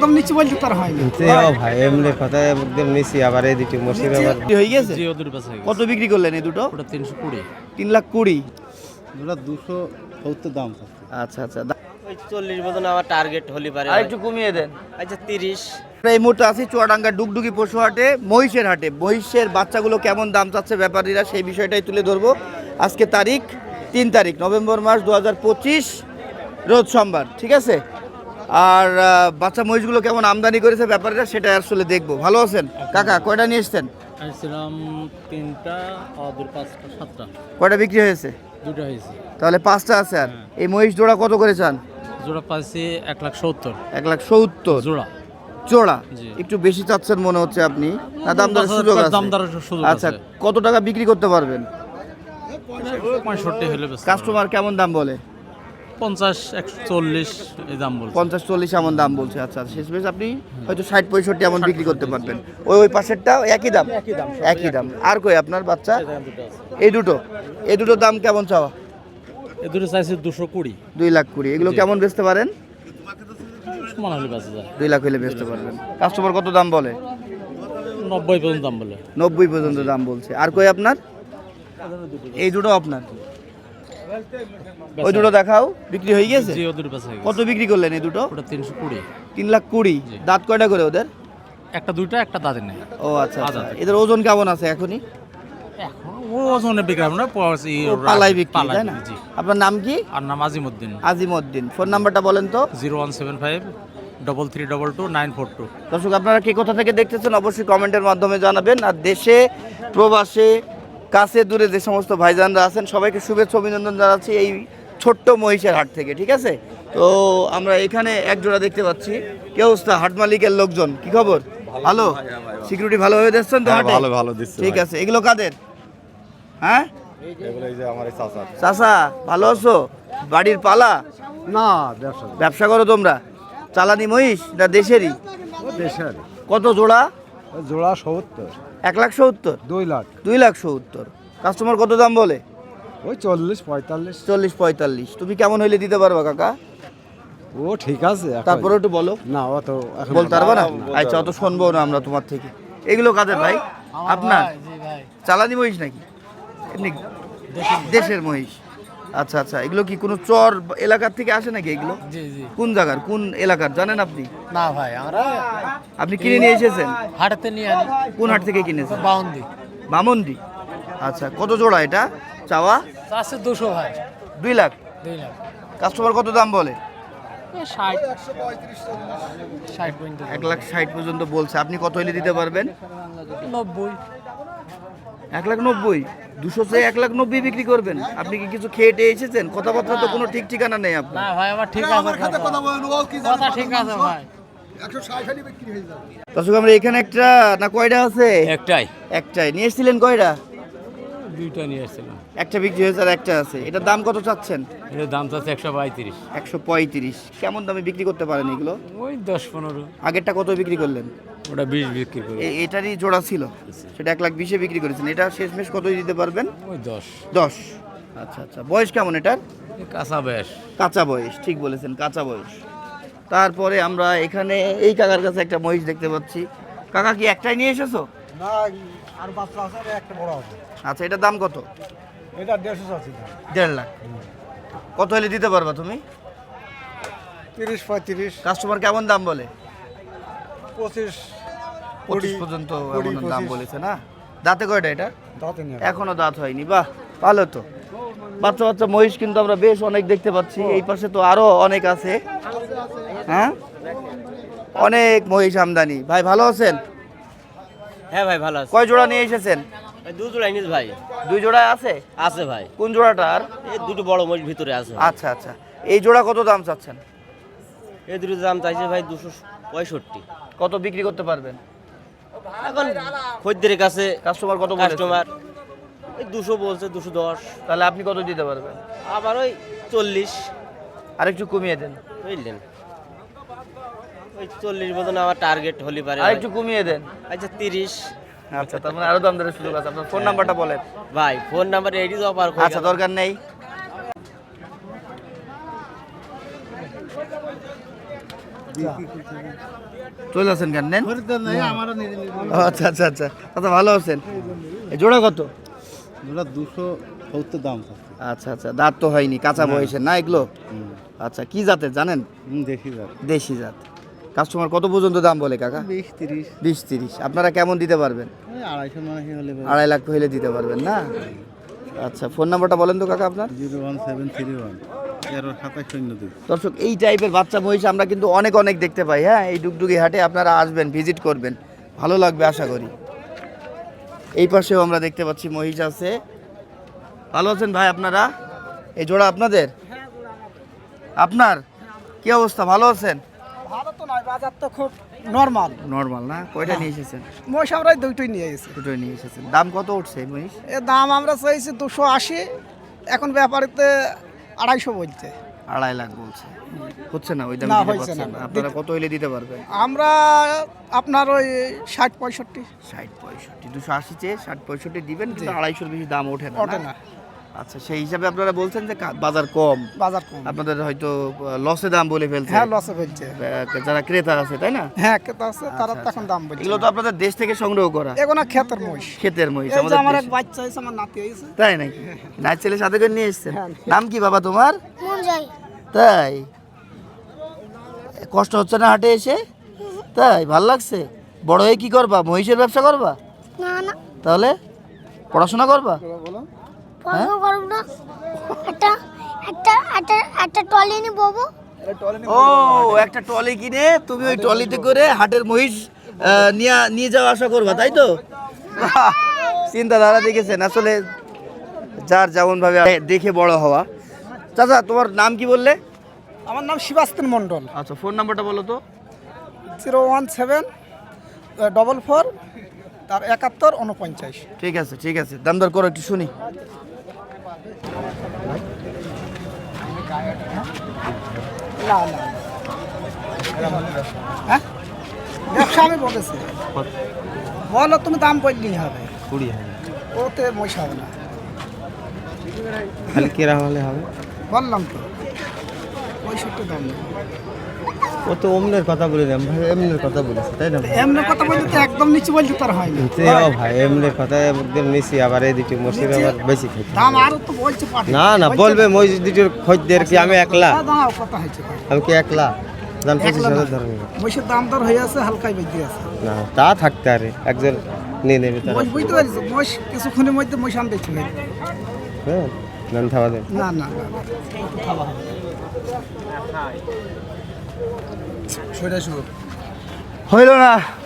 একদম নিচে বলতে তার হয় না। তে ও ভাই এমনি কথা একদম নিছি আবার এই দুটি মসির আবার হয়ে গেছে? জি ওদের পাশে কত বিক্রি করলেন এই দুটো? ওটা তিনশো কুড়ি। তিন লাখ কুড়ি। দুটো দুশো সত্তর দাম আচ্ছা আচ্ছা দা- ওই চল্লিশ মতন আমার টার্গেট হলি পারে একটু কমিয়ে দেন। আচ্ছা তিরিশ। এই মুহূর্তে আছি চুয়াডাঙ্গা ডুগডুগি পশু হাটে মহিষের হাটে। মহিষের বাচ্চাগুলো কেমন দাম চাচ্ছে ব্যাপারীরা সেই বিষয়টাই তুলে ধরবো। আজকে তারিখ তিন তারিখ নভেম্বর মাস দু হাজার পঁচিশ রোজ সোমবার ঠিক আছে? আর বাচ্চা মহিষগুলো কেমন আমদানি করেছে ব্যাপারীরা সেটা আসলে দেখব। ভালো আছেন? কাকা কয়টা নিয়ে এসছেন? তিনটা পাঁচটা সাতটা। কয়টা বিক্রি হয়েছে? দুটো হয়েছে। তাহলে পাঁচটা আছে আর। এই মহিষ জোড়া কত করে চান? জোড়া পাইছি এক লাখ সত্তর। এক লাখ সত্তর? জোড়া। জোড়া? একটু বেশি চাচ্ছেন মনে হচ্ছে আপনি। না দাম সুযোগ আছে। আচ্ছা কত টাকা বিক্রি করতে পারবেন? পঁয়ষট্টি হলে কাস্টমার কেমন দাম বলে? পঞ্চাশ একশো চল্লিশ দাম বলছে। পঞ্চাশ চল্লিশ এমন দাম বলছে। আচ্ছা শেষ বেশ আপনি হয়তো ষাট পঁয়ষট্টি এমন বিক্রি করতে পারবেন। ওই ওই পাশেরটা একই দাম? একই দাম আর কই আপনার বাচ্চা? এই দুটো এই দুটো? দাম কেমন চাওয়া? এ দুটো চাইছে দুশো কুড়ি। দুই লাখ কুড়ি। এগুলো কেমন বেচতে পারেন? দুই লাখ হলে বেচতে পারবেন। কাস্টমার কত দাম বলে? নব্বই পর্যন্ত দাম বলে। নব্বই পর্যন্ত দাম বলছে। আর কই আপনার? এই দুটো আপনার। ওই দুটো দেখাও বিক্রি হয়ে গেছে? জি ওদের পাশে কত বিক্রি করলেন এই দুটো? ওটা তিনশো কুড়ি। তিন লাখ কুড়ি। দাঁত কয়টা করে ওদের? একটা দুইটা একটা দাঁতের নেই। ও আচ্ছা আচ্ছা। আচ্ছা। এদের ওজন কেমন আছে এখনই? এখন ও ওজনে বিক্রি না পয়সা ই- ও পালাই বিক্রি তাই না? আপনার নাম কি? আর নাম আজিমউদ্দিন ফোন নাম্বারটা বলেন তো। Zero one seven five double three double two nine four two. দর্শক আপনারা কে কোথা থেকে দেখতেছেন অবশ্যই কমেন্টের মাধ্যমে জানাবেন। আর দেশে প্রবাসে কাছে দূরে যে সমস্ত ভাইজানরা আছেন সবাইকে শুভেচ্ছা অভিনন্দন জানাচ্ছি এই ছোট্ট মহিষের হাট থেকে ঠিক আছে? তো আমরা এখানে এক জোড়া দেখতে পাচ্ছি। কে অবস্থা? হাট মালিকের লোকজন কি খবর? ভালো। সিকিউরিটি ভালোভাবে দিচ্ছেন তো হাটে? হ্যাঁ, ভালো ভালো দিচ্ছে ঠিক আছে এগুলো কাদের? হ্যাঁ? এগুলো এই যে আমার এই চাচা। চাচা ভালো আছো? বাড়ির পালা? না ব্যবসা ব্যবসা করো তোমরা। চালানি মহিষ না দেশেরই? দেশের কত জোড়া? জোড়া সত্তর। এক লাখ সত্তর? দুই লাখ। দুই লাখ সত্তর। কাস্টমার কত দাম বলে? ওই চল্লিশ পঁয়তাল্লিশ। চল্লিশ পঁয়তাল্লিশ। তুমি কেমন হইলে দিতে পারবা কাকা? ও ঠিক আছে তারপরে একটু বলো। না অত এখন বলতে পারব না? আচ্ছা অত শুনব না আমরা তোমার থেকে। এগুলো কাদের ভাই? আপনার? চালানি মহিষ নাকি? এমনি দেশের মহিষ। আচ্ছা আচ্ছা এগুলো কি কোনো চর এলাকার থেকে আসে নাকি এগুলো? জি জি। কোন জায়গার? কোন এলাকার? জানেন আপনি? না ভাই আমরা আপনি কিনে নিয়ে এসেছেন? হাটাতে নিয়ে আনি। কোন হাট থেকে কিনেছেন? বাউন্দি বামন্দি আচ্ছা কত জোড়া এটা? চাওয়া? আছে দুশো ভাই। দুই লাখ? দুই লাখ। কাস্টমার কত দাম বলে? এক লাখ ষাট পর্যন্ত বলছে। আপনি কত হইলে দিতে পারবেন? নব্বই। এক লাখ নব্বই দুশো চেয়ে এক লাখ নব্বই বিক্রি করবেন। আপনি কি কিছু খেয়ে টেয়ে এসেছেন? কথাবার্তা তো কোনো ঠিক ঠিকানা নেই আপনার। ভাই আমার ঠিক আছে কথা ঠিক আছে ভাই। দর্শক আমরা এখানে একটা না কয়টা আছে? একটাই। একটাই। নিয়ে এসেছিলেন কয়টা? দুইটা নিয়ে এসেছিলাম। একটা বিক্রি হয়েছে আর একটা আছে। এটার দাম কত চাচ্ছেন? এটার দাম চাচ্ছে একশো পঁয়ত্রিশ। একশো পঁয়ত্রিশ। কেমন দামে বিক্রি করতে পারেন এগুলো? ওই দশ পনেরো। আগেরটা কত বিক্রি করলেন? ওটা বিশ বিক্রি করি। এ- এটারই জোড়া ছিল? সেটা এক লাখ বিশে বিক্রি করেছেন। এটা শেষমেশ কতই দিতে পারবেন? ওই দশ। দশ। আচ্ছা আচ্ছা। বয়স কেমন এটার? এই কাঁচা বেশ কাঁচা বয়স ঠিক বলেছেন কাঁচা বয়স। তারপরে আমরা এখানে এই কাকার কাছে একটা মহিষ দেখতে পাচ্ছি। কাকা কি একটাই নিয়ে এসেছ? না আর বাচ্চা আছে একটা বড় আছে। আচ্ছা এটার দাম কত? এটা দেড়শো আছে দেড় লাখ। কত হলে দিতে পারবা তুমি? তিরিশ পঁয়ত্রিশ। কাস্টমার কেমন দাম বলে? পঁচিশ পঁচিশ পর্যন্ত এমন দাম বলেছে না? দাঁতে কয়টা এটা? দাঁতে এখনও দাঁত হয়নি বাহ ভালো তো। বাচ্চা বাচ্চা মহিষ কিন্তু আমরা বেশ অনেক দেখতে পাচ্ছি। এই পাশে তো আরও অনেক আছে। হ্যাঁ? অনেক মহিষ আমদানি। ভাই ভালো আছেন? হ্যাঁ ভাই ভালো আছে। কয় জোড়া নিয়ে এসেছেন? ভাই দু জোড়া নিস ভাই। দুই জোড়া আছে? আছে ভাই। কোন জোড়াটা আর? এই দুটো বড় মহিষ ভিতরে আছে। আচ্ছা আচ্ছা। এই জোড়া কত দাম চাচ্ছেন? এই দুটো দাম চাইছে ভাই দুশো পঁয়ষট্টি। কত বিক্রি করতে পারবেন? এখন খদ্দের কাছে কাস্টমার কত কাস্টমার ওই দুশো বলছে দুশো দশ। তাহলে আপনি কত দিতে পারবেন? আবার ওই চল্লিশ। আর একটু কমিয়ে দেন। বুঝলেন? ওই চল্লিশ মতন আমার টার্গেট হলি পারে। আর একটু কমিয়ে দেন। আচ্ছা তিরিশ। আচ্ছা তার মানে আরও দাম দরের সুযোগ আছে। আপনার ফোন নাম্বারটা বলেন। ভাই ফোন নাম্বার এডি তো আচ্ছা দরকার নেই। চলে আসেন কেন? নেন। আচ্ছা আচ্ছা আচ্ছা। দাদা ভালো আছেন? এই জোড়া কত? জোড়া দুশো সত্তর দাম আচ্ছা আচ্ছা দাঁত তো হয়নি কাঁচা বয়সের না এগুলো? আচ্ছা কি জাতের জানেন? দেখি যাবে দেশি জাত। কাস্টমার কত পর্যন্ত দাম বলে কাকা? বিশ তিরিশ। বিশ তিরিশ। আপনারা কেমন দিতে পারবেন? আড়াইশো হলে আড়াই লাখ হইলে দিতে পারবেন না? আচ্ছা ফোন নাম্বারটা বলেন তো কাকা আপনার? Zero one seven three one. দর্শক এই টাইপের বাচ্চা মহিষ আমরা কিন্তু অনেক অনেক দেখতে পাই হ্যাঁ? এই ডুগডুগি হাটে আপনারা আসবেন ভিজিট করবেন। ভালো লাগবে আশা করি। এই পাশেও আমরা দেখতে পাচ্ছি মহিষ আছে। ভালো আছেন ভাই আপনারা? এই জোড়া আপনাদের? আপনার? কি অবস্থা? ভালো আছেন? ভালো তো নয় বাজার তো খুব নর্মাল নর্মাল না? কয়টা নিয়ে এসেছেন? মহিষ আমরা দুইটাই নিয়ে গেছি দুটোই নিয়ে এসেছেন। দাম কত উঠছে মহিষ? এর দাম আমরা চাইছি দুশো আশি। এখন ব্যাপারিতে আড়াইশো বলছে। আড়াই লাখ বলছে। হচ্ছে না ওই দাম না, হচ্ছে। না। আপনারা কত হইলে দিতে পারবেন? আমরা আপনার ওই ষাট পঁয়ষট্টি। ষাট পঁয়ষট্টি দুশো আশি চেয়ে ষাট পঁয়ষট্টি দিবেন কিন্তু আড়াইশোর বেশি দাম ওঠে না ওঠে না। আচ্ছা সেই হিসাবে আপনারা বলছেন যে বাজার কম। বাজার কম। আপনাদের হয়তো লসে দাম বলে ফেলছে। হ্যাঁ লসে ফেলছে। যারা ক্রেতা আছে তাই না? হ্যাঁ খেতে আছে তারা তো এখন দাম বলছে। এগুলো তো আপনাদের দেশ থেকে সংগ্রহ করা। এগুলো ক্ষেতের মহিষ। ক্ষেতের মহিষ আমাদের আমার এক বাচ্চা হয়েছে আমার নাতি হয়েছে। তাই নাকি? নাচ ছেলে সাথে করে নিয়ে এসছেন? হ্যাঁ। নাম কি বাবা তোমার? তাই? কষ্ট হচ্ছে না হাটে এসে? তাই ভালো লাগছে? বড় হয়ে কি করবা? মহিষের ব্যবসা করবা? না না। তাহলে পড়াশোনা করবা? পড়াশোনা করব না। একটা একটা একটা একটা টলি নিয়ে ববো। ও একটা টলি কিনে তুমি ওই টলিতে করে হাটের মহিষ নিয়ে নিয়ে যাওয়া আশা করবা তাই তো? চিন্তাধারা দেখেছেন? আসলে যার যেমন ভাবে দেখে বড় হওয়া। চাচা তোমার নাম কি বললে? আমার নাম শিবাস্তিন মণ্ডল। আচ্ছা ফোন নাম্বারটা বলো তো। Zero one seven double four তার একাত্তর উনপঞ্চাশ ঠিক আছে ঠিক আছে। দাম দর করো একটু শুনি। না না হ্যাঁ ব্যবসা আমি বলেছি। বলো তুমি দাম বললেই হবে। কুড়ি হাজার। ওতে মহিষ হবে না। খালি কেরা হলে হবে? বললাম তো। পঁয়ষট্টি দাম। নেই। ও তো অমনের কথা বলে দেন ভাই এমনের কথা বলেছে তাই না ভাই? এমনি কথা বলতে তো একদম নিচে বলতে তার হয় না। ও ভাই এমনের কথা একদম নিছি আবার এই দুটি মসির আবার বেশি খাইতে দাম আরও তো বলছে না না বলবে মই দুটির খোঁজদের কি আমি একলা? কথা হয়েছে আমি কি একলা? দাম পঁচিশ হাজার মহিষের দাম দর হয়ে আছে হালকাই বেঁচে আছে। না তা থাকতে আরে একজন নিয়ে নেবে তারা। বুঝতে পারিস মহিষ কিছুক্ষণের মধ্যে মহিষ আনতে চলে। হ্যাঁ থাবা দেন। না না। না শুরু। হইল না।